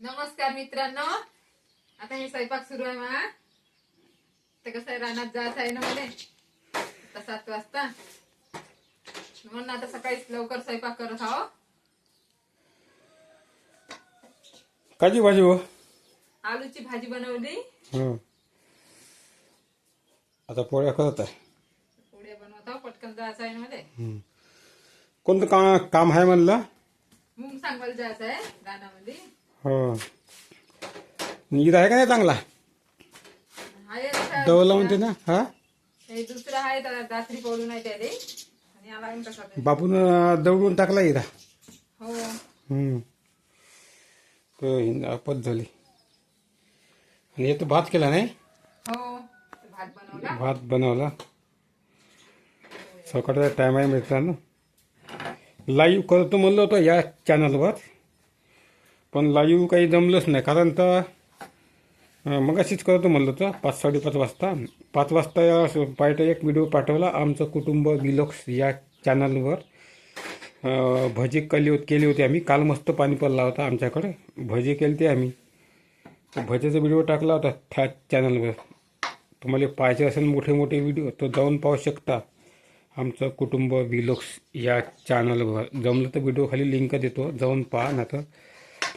नमस्कार मित्रांनो. आता हे स्वयंपाक सुरू आहे मा ते कसं आहे रानात जायचं आहे ना मला आता सात वाजता. म्हणून आता सकाळी लवकर स्वयंपाक करत आहो. काची भाजी हो? आलूची भाजी बनवली. आता पोळ्या करत आहे. पोळ्या बनवत आहो पटकन जायचं आहे ना मला हं. कोणतं का काम आहे म्हणलं? मूग सांगवायला जायचं आहे रानामध्ये. हो. नीर आहे का नाही चांगला? आहे डवला म्हणते ना? हा? हे दुसरं आहे तर रात्री पडून आहे त्याले. आणि आला आहे कसा ते. बापून दवडून टाकला इरा हो. हं. तो हिंद आपत झाली आणि हे भात केला नाही? हो. भात बनवला. भात बनवला. सकाळचा टाईम आहे मित्रांनो. लाईव्ह करतो म्हणलं होतं या चॅनलवर पण लाईव्ह काही जमलंच नाही. कारण तर मग अशीच करतो म्हणलं तर पाच साडेपाच वाजता. पाच वाजता या पाहिजे एक व्हिडिओ पाठवला. आमचं कुटुंब बिलॉक्स या चॅनलवर भजी केली होती केली होती आम्ही. काल मस्त पाणी पडला होता आमच्याकडे. भजी केली होती आम्ही. भजेचा भजीचा व्हिडिओ टाकला होता त्या चॅनलवर. तुम्हाला पाहिजे असेल मोठे मोठे व्हिडिओ तर जाऊन पाहू शकता. आमचं कुटुंब विलोक्स या चॅनलवर. जमलं तर व्हिडिओ खाली लिंक देतो. जाऊन पहा ना तर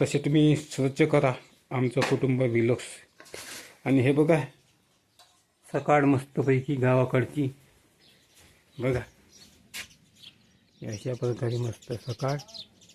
तसे तुम्ही स्वच्छ करा आमचं कुटुंब विलक्ष. आणि हे बघा सकाळ मस्तपैकी गावाकडची. बघा अशा प्रकारे मस्त सकाळ.